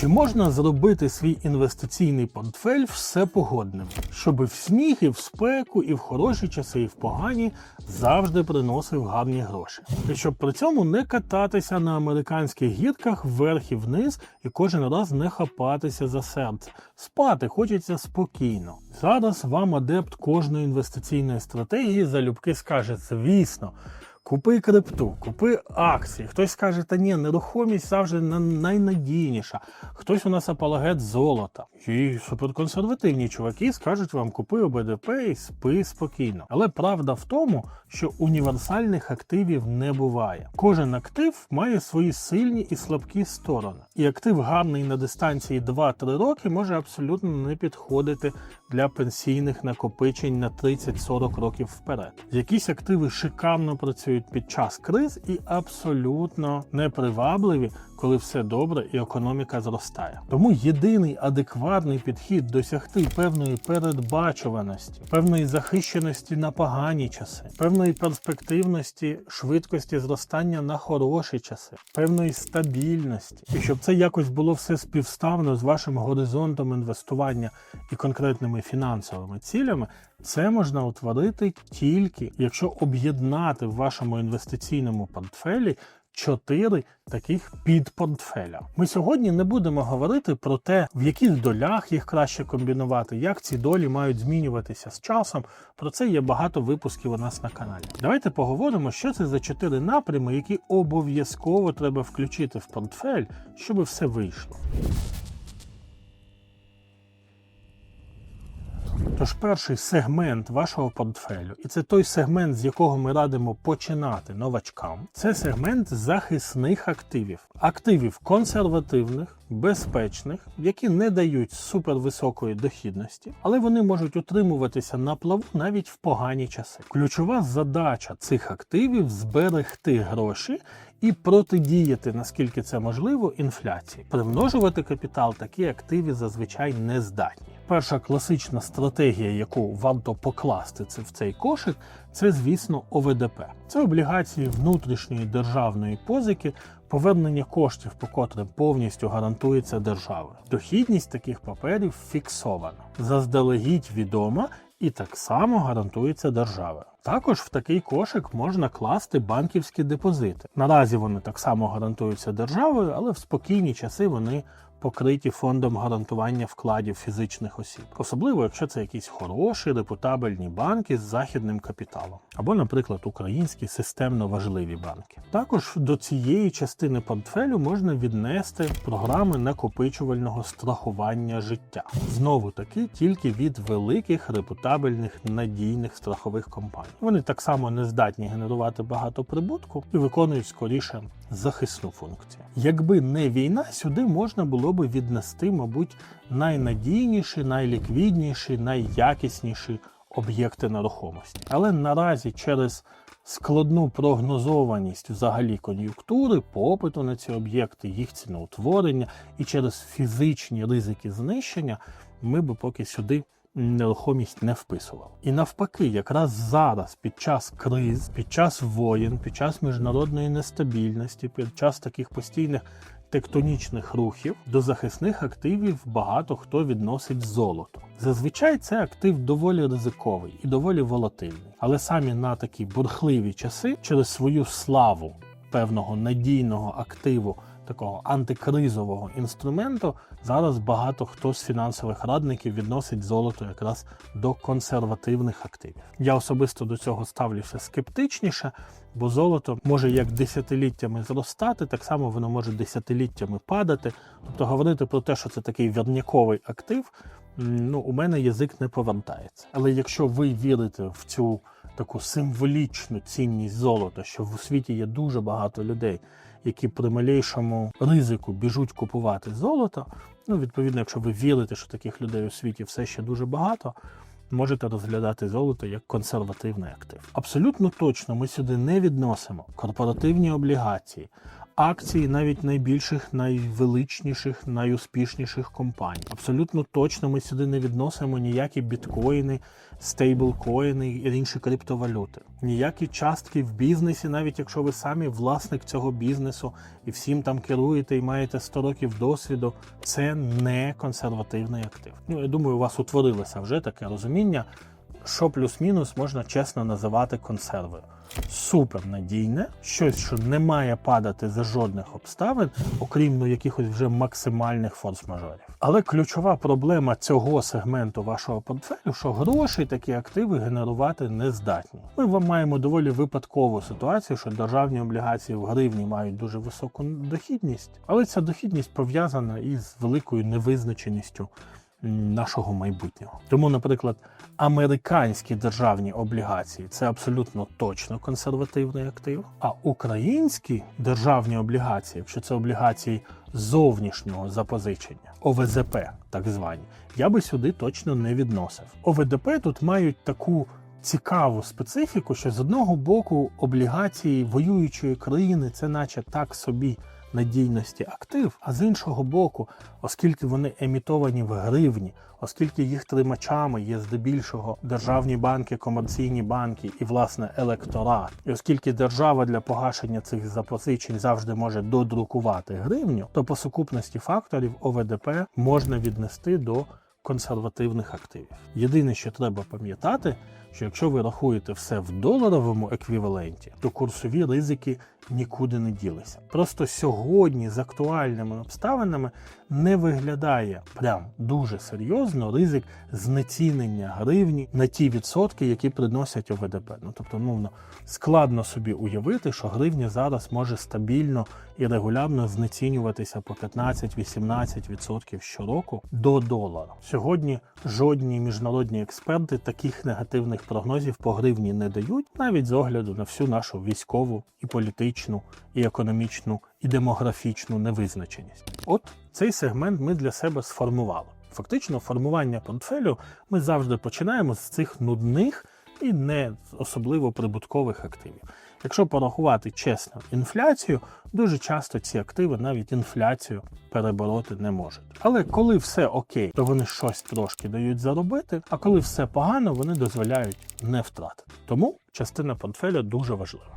Чи можна зробити свій інвестиційний портфель всепогодним, щоб в сніг, і в спеку, і в хороші часи, і в погані завжди приносив гарні гроші? І щоб при цьому не кататися на американських гірках вверх і вниз, і кожен раз не хапатися за серце. Спати хочеться спокійно. Зараз вам адепт кожної інвестиційної стратегії залюбки скаже: звісно. Купи крипту, купи акції. Хтось скаже, та ні, нерухомість завжди на- найнадійніша. Хтось у нас апологет золота. І суперконсервативні чуваки скажуть вам, купи ОБДП і спи спокійно. Але правда в тому, що універсальних активів не буває. Кожен актив має свої сильні і слабкі сторони. І актив гарний на дистанції 2-3 роки може абсолютно не підходити для пенсійних накопичень на 30-40 років вперед. Якісь активи шикарно працюють під час криз і абсолютно непривабливі, коли все добре і економіка зростає. Тому єдиний адекватний підхід досягти певної передбачуваності, певної захищеності на погані часи, певної перспективності, швидкості зростання на хороші часи, певної стабільності, і щоб це якось було все співставно з вашим горизонтом інвестування і конкретними фінансовими цілями. Це можна утворити тільки, якщо об'єднати в вашому інвестиційному портфелі чотири таких підпортфеля. Ми сьогодні не будемо говорити про те, в яких долях їх краще комбінувати, як ці долі мають змінюватися з часом. Про це є багато випусків у нас на каналі. Давайте поговоримо, що це за чотири напрями, які обов'язково треба включити в портфель, щоб все вийшло. Тож перший сегмент вашого портфелю, і це той сегмент, з якого ми радимо починати новачкам, це сегмент захисних активів, активів консервативних, безпечних, які не дають супервисокої дохідності, але вони можуть утримуватися на плаву навіть в погані часи. Ключова задача цих активів зберегти гроші. І протидіяти, наскільки це можливо, інфляції. Примножувати капітал такі активи зазвичай не здатні. Перша класична стратегія, яку варто покласти це в цей кошик, це, звісно, ОВДП. Це облігації внутрішньої державної позики, повернення коштів, по котрим повністю гарантується державою. Дохідність таких паперів фіксована, заздалегідь відома і так само гарантується держава. Також в такий кошик можна класти банківські депозити. Наразі вони так само гарантуються державою, але в спокійні часи вони покриті фондом гарантування вкладів фізичних осіб, особливо якщо це якісь хороші репутабельні банки з західним капіталом, або, наприклад, українські системно важливі банки. Також до цієї частини портфелю можна віднести програми накопичувального страхування життя. Знову таки тільки від великих репутабельних надійних страхових компаній. Вони так само не здатні генерувати багато прибутку і виконують скоріше захисну функцію. Якби не війна, сюди можна було би віднести, мабуть, найнадійніші, найліквідніші, найякісніші об'єкти нерухомості. Але наразі через складну прогнозованість взагалі кон'юнктури, попиту на ці об'єкти, їх ціноутворення і через фізичні ризики знищення, ми би поки сюди нерухомість не вписував. І навпаки, якраз зараз, під час криз, під час воєн, під час міжнародної нестабільності, під час таких постійних тектонічних рухів до захисних активів багато хто відносить золото. Зазвичай це актив доволі ризиковий і доволі волатильний, але самі на такі бурхливі часи через свою славу певного надійного активу. Такого антикризового інструменту зараз багато хто з фінансових радників відносить золото якраз до консервативних активів. Я особисто до цього ставлюся скептичніше, бо золото може як десятиліттями зростати, так само воно може десятиліттями падати. Тобто говорити про те, що це такий вірняковий актив, ну у мене язик не повертається. Але якщо ви вірите в цю таку символічну цінність золота, що в світі є дуже багато людей, які при малейшому ризику біжуть купувати золото. Ну, відповідно, якщо ви вірите, що таких людей у світі все ще дуже багато, можете розглядати золото як консервативний актив. Абсолютно точно ми сюди не відносимо корпоративні облігації, акції навіть найбільших, найвеличніших, найуспішніших компаній. Абсолютно точно ми сюди не відносимо ніякі біткоїни, стейблкоїни і інші криптовалюти. Ніякі частки в бізнесі, навіть якщо ви самі власник цього бізнесу і всім там керуєте і маєте 100 років досвіду, це не консервативний актив. Ну я думаю, у вас утворилося вже таке розуміння, що плюс-мінус можна чесно називати консервою. Супер надійне, щось, що не має падати за жодних обставин, окрім ну, якихось вже максимальних форс-мажорів. Але ключова проблема цього сегменту вашого портфелю, що гроші такі активи генерувати не здатні. Ми вам маємо доволі випадкову ситуацію, що державні облігації в гривні мають дуже високу дохідність, але ця дохідність пов'язана із великою невизначеністю нашого майбутнього. Тому, наприклад, американські державні облігації це абсолютно точно консервативний актив. А українські державні облігації, якщо це облігації зовнішнього запозичення, ОВЗП, так звані, я би сюди точно не відносив. ОВДП тут мають таку. Цікаву специфіку, що з одного боку облігації воюючої країни це наче так собі надійності актив, а з іншого боку, оскільки вони емітовані в гривні, оскільки їх тримачами є здебільшого державні банки, комерційні банки і власне електорат, і оскільки держава для погашення цих запозичень завжди може додрукувати гривню, то по сукупності факторів ОВДП можна віднести до консервативних активів. Єдине, що треба пам'ятати, що якщо ви рахуєте все в доларовому еквіваленті, то курсові ризики нікуди не ділися. Просто сьогодні з актуальними обставинами не виглядає прям дуже серйозно ризик знецінення гривні на ті відсотки, які приносять ОВДП. Ну тобто, ну складно собі уявити, що гривня зараз може стабільно і регулярно знецінюватися по 15-18% щороку до долара. Сьогодні жодні міжнародні експерти таких негативних прогнозів по гривні не дають, навіть з огляду на всю нашу військову і політичну, і економічну, і демографічну невизначеність. От цей сегмент ми для себе сформували. Фактично, формування портфелю ми завжди починаємо з цих нудних і не особливо прибуткових активів. Якщо порахувати чесно інфляцію, дуже часто ці активи навіть інфляцію перебороти не можуть. Але коли все окей, то вони щось трошки дають заробити, а коли все погано, вони дозволяють не втратити. Тому частина портфеля дуже важлива.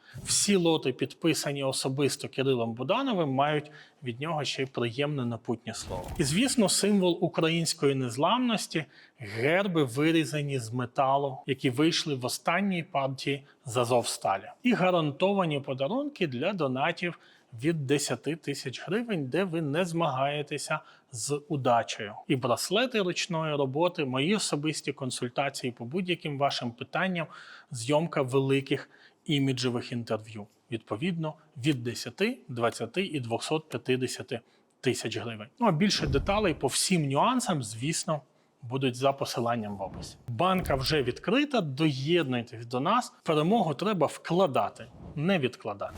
Всі лоти, підписані особисто Кирилом Будановим, мають від нього ще й приємне напутнє слово. І звісно, символ української незламності герби вирізані з металу, які вийшли в останній партії з Азовсталі. І гарантовані подарунки для донатів від 10 тисяч гривень, де ви не змагаєтеся з удачею. І браслети ручної роботи, мої особисті консультації по будь-яким вашим питанням, зйомка великих іміджевих інтерв'ю. Відповідно, від 10, 20 і 250 тисяч гривень. Ну а більше деталей по всім нюансам, звісно, будуть за посиланням в описі. Банка вже відкрита. Доєднуйтесь до нас. Перемогу треба вкладати, не відкладати.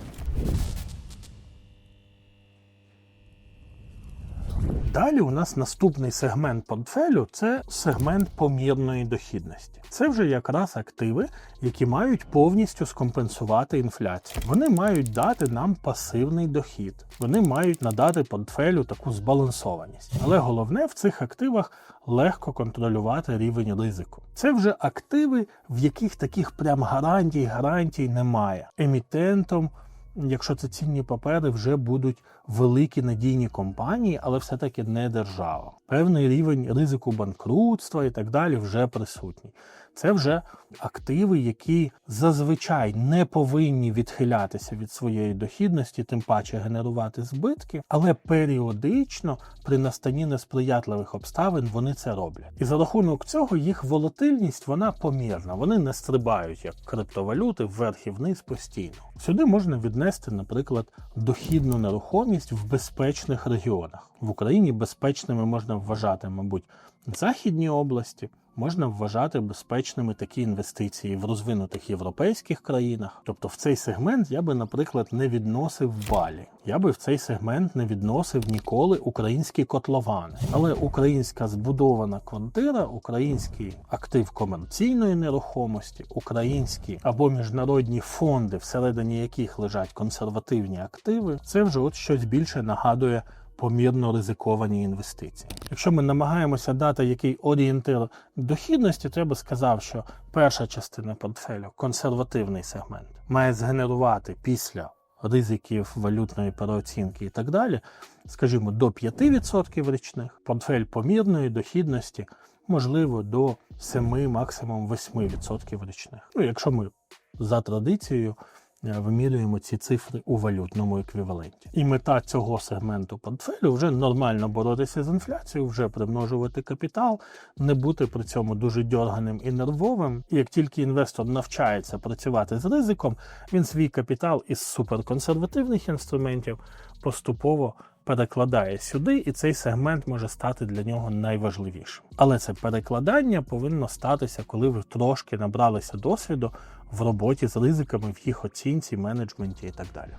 Далі у нас наступний сегмент портфелю це сегмент помірної дохідності. Це вже якраз активи, які мають повністю скомпенсувати інфляцію. Вони мають дати нам пасивний дохід, вони мають надати портфелю таку збалансованість. Але головне в цих активах легко контролювати рівень ризику. Це вже активи, в яких таких прям гарантій, гарантій немає. Емітентом якщо це цінні папери, вже будуть великі надійні компанії, але все-таки не держава. Певний рівень ризику банкрутства і так далі вже присутній. Це вже активи, які зазвичай не повинні відхилятися від своєї дохідності, тим паче генерувати збитки, але періодично при настанні несприятливих обставин вони це роблять. І за рахунок цього їх волатильність вона помірна. Вони не стрибають як криптовалюти вверх і вниз постійно. Сюди можна віднести, наприклад, дохідну нерухомість в безпечних регіонах. В Україні безпечними можна вважати, мабуть, західні області. Можна вважати безпечними такі інвестиції в розвинутих європейських країнах. Тобто в цей сегмент я би, наприклад, не відносив Балі. Я би в цей сегмент не відносив ніколи українські котловани. Але українська збудована квартира, український актив комерційної нерухомості, українські або міжнародні фонди, всередині яких лежать консервативні активи, це вже от щось більше нагадує помірно ризиковані інвестиції. Якщо ми намагаємося дати який орієнтир дохідності, би сказав, що перша частина портфелю консервативний сегмент має згенерувати після ризиків валютної переоцінки і так далі, скажімо, до 5% річних, портфель помірної дохідності, можливо, до 7, максимум 8% річних. Ну, якщо ми за традицією вимірюємо ці цифри у валютному еквіваленті. І мета цього сегменту портфелю вже нормально боротися з інфляцією, вже примножувати капітал, не бути при цьому дуже дьорганим і нервовим. І як тільки інвестор навчається працювати з ризиком, він свій капітал із суперконсервативних інструментів поступово перекладає сюди, і цей сегмент може стати для нього найважливішим. Але це перекладання повинно статися, коли ви трошки набралися досвіду в роботі з ризиками, в їх оцінці, менеджменті і так далі.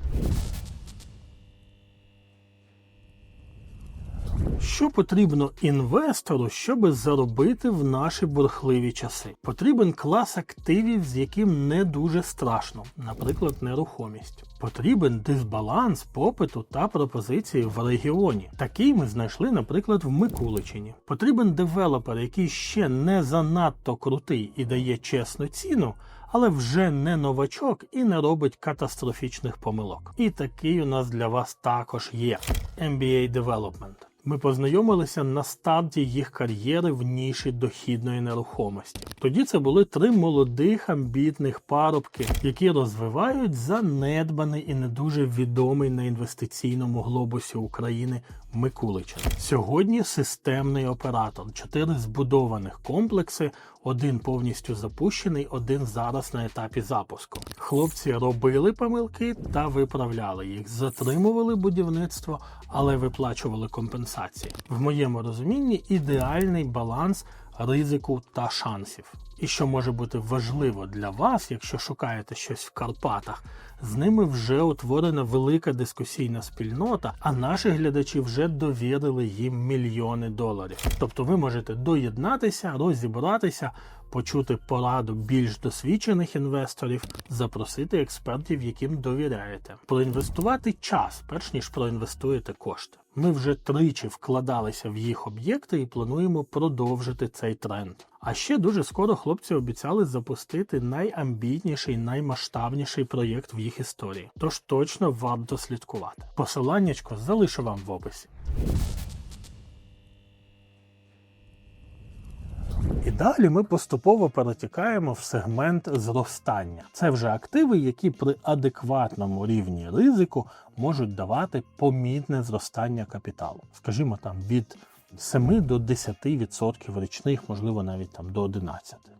Що потрібно інвестору, щоб заробити в наші бурхливі часи? Потрібен клас активів, з яким не дуже страшно, наприклад, нерухомість. Потрібен дисбаланс попиту та пропозиції в регіоні. Такий ми знайшли, наприклад, в Микуличині. Потрібен девелопер, який ще не занадто крутий і дає чесну ціну. Але вже не новачок і не робить катастрофічних помилок. І такий у нас для вас також є MBA Development. Ми познайомилися на старті їх кар'єри в ніші дохідної нерухомості. Тоді це були три молодих амбітних парубки, які розвивають занедбаний і не дуже відомий на інвестиційному глобусі України Микуличин. Сьогодні системний оператор, чотири збудованих комплекси, один повністю запущений, один зараз на етапі запуску. Хлопці робили помилки та виправляли їх, затримували будівництво, але виплачували компенсації. В моєму розумінні ідеальний баланс ризику та шансів. І що може бути важливо для вас, якщо шукаєте щось в Карпатах, з ними вже утворена велика дискусійна спільнота, а наші глядачі вже довірили їм мільйони доларів. Тобто ви можете доєднатися, розібратися, почути пораду більш досвідчених інвесторів, запросити експертів, яким довіряєте, проінвестувати час, перш ніж проінвестуєте кошти. Ми вже тричі вкладалися в їх об'єкти і плануємо продовжити цей тренд. А ще дуже скоро хлопці обіцяли запустити найамбітніший, наймасштабніший проєкт в їх історії. Тож точно варто слідкувати. Посиланнячко залишу вам в описі. І далі ми поступово перетікаємо в сегмент зростання. Це вже активи, які при адекватному рівні ризику можуть давати помітне зростання капіталу. Скажімо, там від 7 до 10% річних, можливо, навіть там до 11%.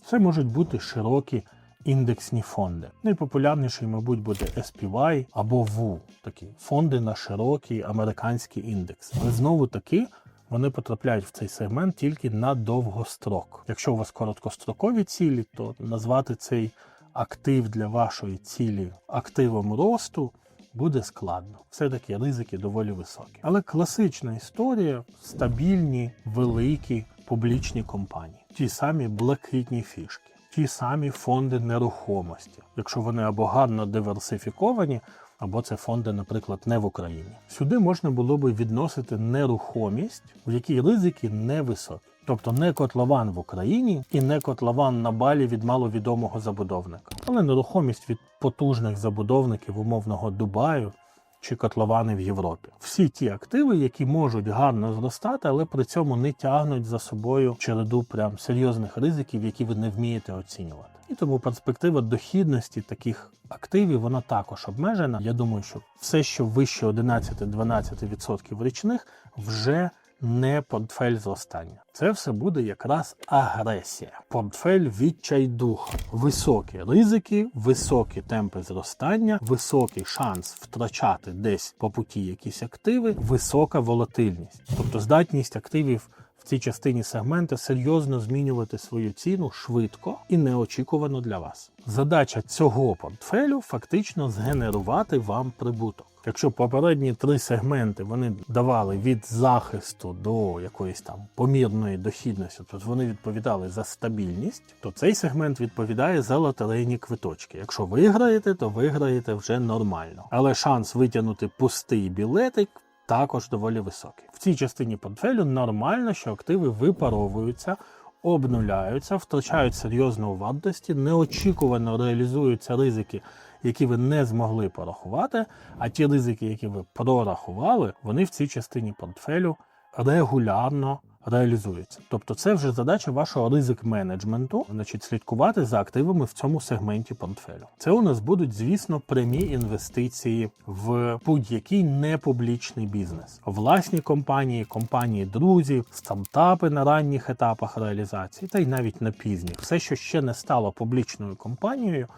Це можуть бути широкі індексні фонди. Найпопулярніший, мабуть, буде SPY або WU, такі фонди на широкий американський індекс. Але знову таки вони потрапляють в цей сегмент тільки на довгострок. Якщо у вас короткострокові цілі, то назвати цей актив для вашої цілі активом росту буде складно. Все-таки ризики доволі високі. Але класична історія стабільні, великі публічні компанії, ті самі блакитні фішки, ті самі фонди нерухомості, якщо вони або гарно диверсифіковані, або це фонди, наприклад, не в Україні. Сюди можна було би відносити нерухомість, в якій ризики невисокі. Тобто не котлован в Україні і не котлован на балі від маловідомого забудовника, але нерухомість від потужних забудовників умовного Дубаю чи котловани в Європі. Всі ті активи, які можуть гарно зростати, але при цьому не тягнуть за собою череду прям серйозних ризиків, які ви не вмієте оцінювати. І тому перспектива дохідності таких активів вона також обмежена. Я думаю, що все, що вище 11-12% річних, вже не портфель зростання. Це все буде якраз агресія. Портфель відчайдуха. Високі ризики, високі темпи зростання, високий шанс втрачати десь по путі якісь активи, висока волатильність, тобто здатність активів. Цій частині сегменту серйозно змінювати свою ціну швидко і неочікувано для вас. Задача цього портфелю фактично згенерувати вам прибуток. Якщо попередні три сегменти вони давали від захисту до якоїсь там помірної дохідності, тобто вони відповідали за стабільність, то цей сегмент відповідає за лотерейні квиточки. Якщо виграєте, то виграєте вже нормально. Але шанс витягнути пустий білетик також доволі високий. В цій частині портфелю нормально, що активи випаровуються. Обнуляються, втрачають серйозно у вартості, неочікувано реалізуються ризики, які ви не змогли порахувати. А ті ризики, які ви прорахували, вони в цій частині портфелю регулярно реалізуються. Тобто, це вже задача вашого ризик менеджменту, значить, слідкувати за активами в цьому сегменті портфелю. Це у нас будуть, звісно, прямі інвестиції в будь-який непублічний бізнес, власні компанії, компанії друзів, стартапи на ранніх етапах реалізації, та й навіть на пізніх. Все, що ще не стало публічною компанією,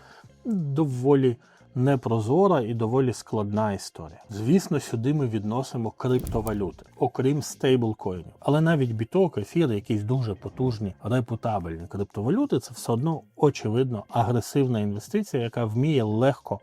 доволі непрозора і доволі складна історія. Звісно, сюди ми відносимо криптовалюти, окрім стейблкоїнів. Але навіть біток, ефір, якісь дуже потужні, репутабельні криптовалюти, це все одно очевидно агресивна інвестиція, яка вміє легко.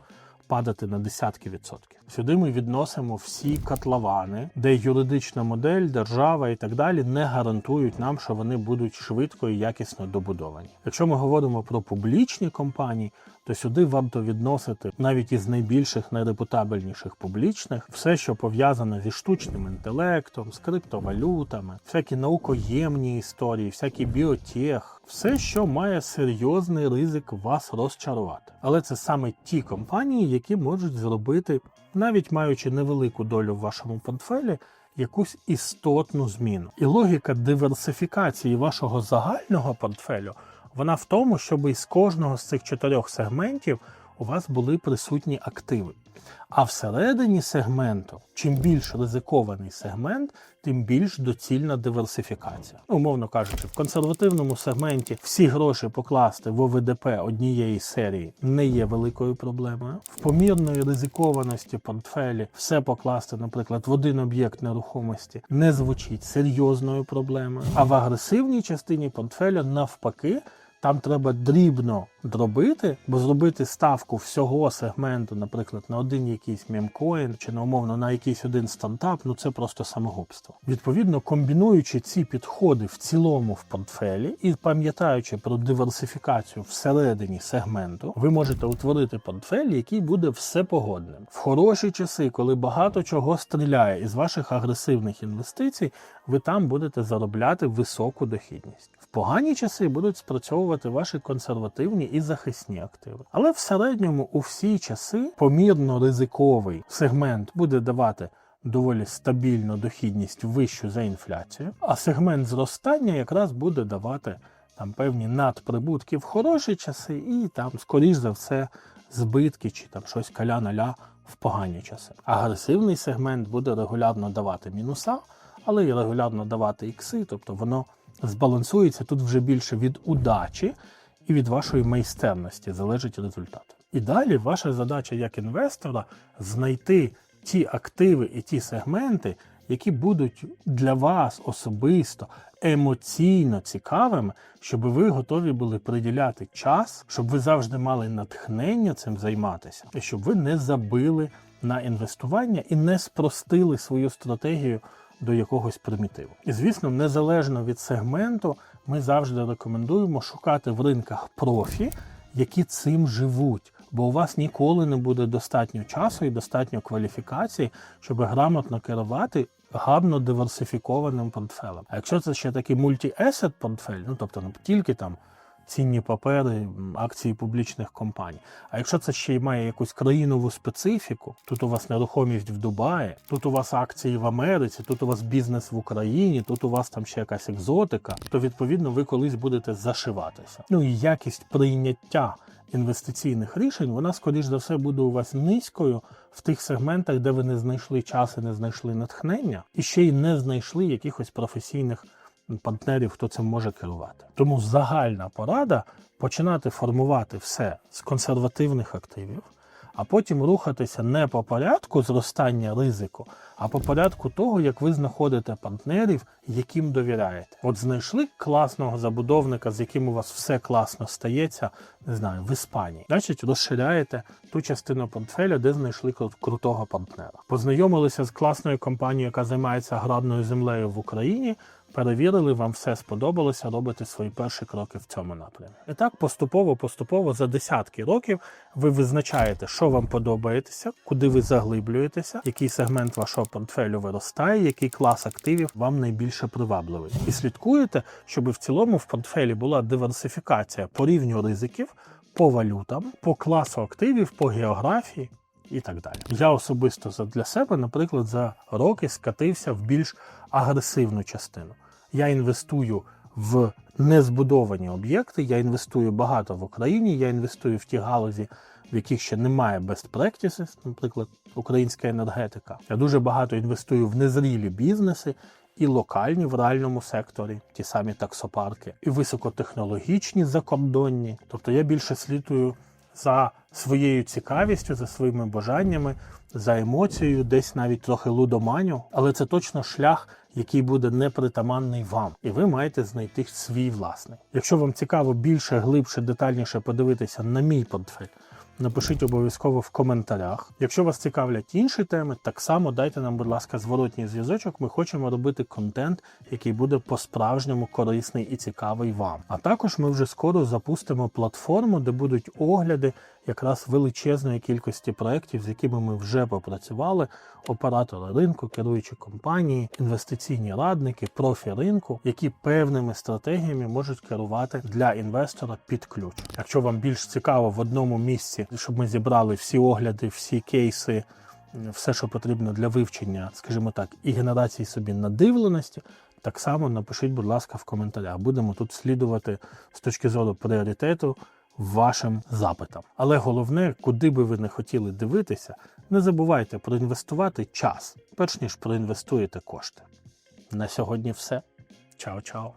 Падати на десятки відсотків. Сюди ми відносимо всі котловани, де юридична модель, держава і так далі не гарантують нам, що вони будуть швидко і якісно добудовані. Якщо ми говоримо про публічні компанії, то сюди варто відносити навіть із найбільших найрепутабельніших публічних все, що пов'язане зі штучним інтелектом, з криптовалютами, всякі наукоємні історії, всякі біотех, все, що має серйозний ризик вас розчарувати. Але це саме ті компанії, які можуть зробити, навіть маючи невелику долю в вашому портфелі. Якусь істотну зміну. І логіка диверсифікації вашого загального портфелю вона в тому, щоб із кожного з цих чотирьох сегментів у вас були присутні активи. А всередині сегменту, чим більш ризикований сегмент, тим більш доцільна диверсифікація. Умовно кажучи, в консервативному сегменті всі гроші покласти в ОВДП однієї серії не є великою проблемою. В помірної ризикованості портфелі все покласти, наприклад, в один об'єкт нерухомості не звучить серйозною проблемою. А в агресивній частині портфеля навпаки. Там треба дрібно дробити, бо зробити ставку всього сегменту, наприклад, на один якийсь мемкоін чи на умовно на якийсь один стартап, ну це просто самогубство. Відповідно, комбінуючи ці підходи в цілому в портфелі і пам'ятаючи про диверсифікацію всередині сегменту, ви можете утворити портфель, який буде всепогодним. В хороші часи, коли багато чого стріляє із ваших агресивних інвестицій, ви там будете заробляти високу дохідність. В погані часи будуть спрацьовувати ваші консервативні і захисні активи. Але в середньому у всі часи помірно ризиковий сегмент буде давати. Доволі стабільну дохідність вищу за інфляцію, а сегмент зростання якраз буде давати там певні надприбутки в хороші часи, і там, скоріш за все, збитки чи там щось каля-наля в погані часи. Агресивний сегмент буде регулярно давати мінуса, але і регулярно давати ікси, тобто воно збалансується тут вже більше від удачі і від вашої майстерності залежить результат. І далі ваша задача як інвестора знайти ті активи і ті сегменти, які будуть для вас особисто емоційно цікавими, щоб ви готові були приділяти час, щоб ви завжди мали натхнення цим займатися, і щоб ви не забили на інвестування і не спростили свою стратегію до якогось примітиву. І звісно, незалежно від сегменту, ми завжди рекомендуємо шукати в ринках профі, які цим живуть. Бо у вас ніколи не буде достатньо часу і достатньо кваліфікації, щоб грамотно керувати гарно диверсифікованим портфелем. А якщо це ще такий мульті-есет портфель, ну тобто не тільки там цінні папери, акції публічних компаній. А якщо це ще й має якусь країнову специфіку, тут у вас нерухомість в Дубаї, тут у вас акції в Америці, тут у вас бізнес в Україні, тут у вас там ще якась екзотика, то відповідно ви колись будете зашиватися. Ну і якість прийняття інвестиційних рішень, вона, скоріш за все, буде у вас низькою в тих сегментах, де ви не знайшли час і не знайшли натхнення, і ще й не знайшли якихось професійних партнерів, хто цим може керувати. Тому загальна порада починати формувати все з консервативних активів, а потім рухатися не по порядку зростання ризику, а по порядку того, як ви знаходите партнерів, яким довіряєте. От знайшли класного забудовника, з яким у вас все класно стається, не знаю, в Іспанії. Значить, розширяєте ту частину портфеля, де знайшли крутого партнера. Познайомилися з класною компанією, яка займається аграрною землею в Україні. Перевірили, вам все сподобалося, робите свої перші кроки в цьому напрямі. І так поступово, поступово за десятки років ви визначаєте, що вам подобається, куди ви заглиблюєтеся, який сегмент вашого портфелю виростає, який клас активів вам найбільше привабливий. І слідкуєте, щоб в цілому в портфелі була диверсифікація по рівню ризиків, по валютам, по класу активів, по географії. І так далі. Я особисто для себе, наприклад, за роки скатився в більш агресивну частину. Я інвестую в незбудовані об'єкти, я інвестую багато в Україні, я інвестую в ті галузі, в яких ще немає best practices, наприклад, українська енергетика. Я дуже багато інвестую в незрілі бізнеси і локальні в реальному секторі, ті самі таксопарки, і високотехнологічні закордонні. Тобто я більше слідую за своєю цікавістю, за своїми бажаннями, за емоцією, десь навіть трохи лудоманю, але це точно шлях, який буде непритаманний вам, і ви маєте знайти свій власний. Якщо вам цікаво більше, глибше, детальніше подивитися на мій портфель, напишіть обов'язково в коментарях. Якщо вас цікавлять інші теми, так само дайте нам, будь ласка, зворотній зв'язочок. Ми хочемо робити контент, який буде по-справжньому корисний і цікавий вам. А також ми вже скоро запустимо платформу, де будуть огляди якраз величезної кількості проєктів, з якими ми вже попрацювали. Оператори ринку, керуючі компанії, інвестиційні радники, профі ринку, які певними стратегіями можуть керувати для інвестора під ключ. Якщо вам більш цікаво в одному місці, щоб ми зібрали всі огляди, всі кейси, все, що потрібно для вивчення, скажімо так, і генерації собі надивленості. Так само напишіть, будь ласка, в коментарях. Будемо тут слідувати з точки зору пріоритету вашим запитам. Але головне, куди би ви не хотіли дивитися, не забувайте проінвестувати час, перш ніж проінвестуєте кошти. На сьогодні все. Чао-чао.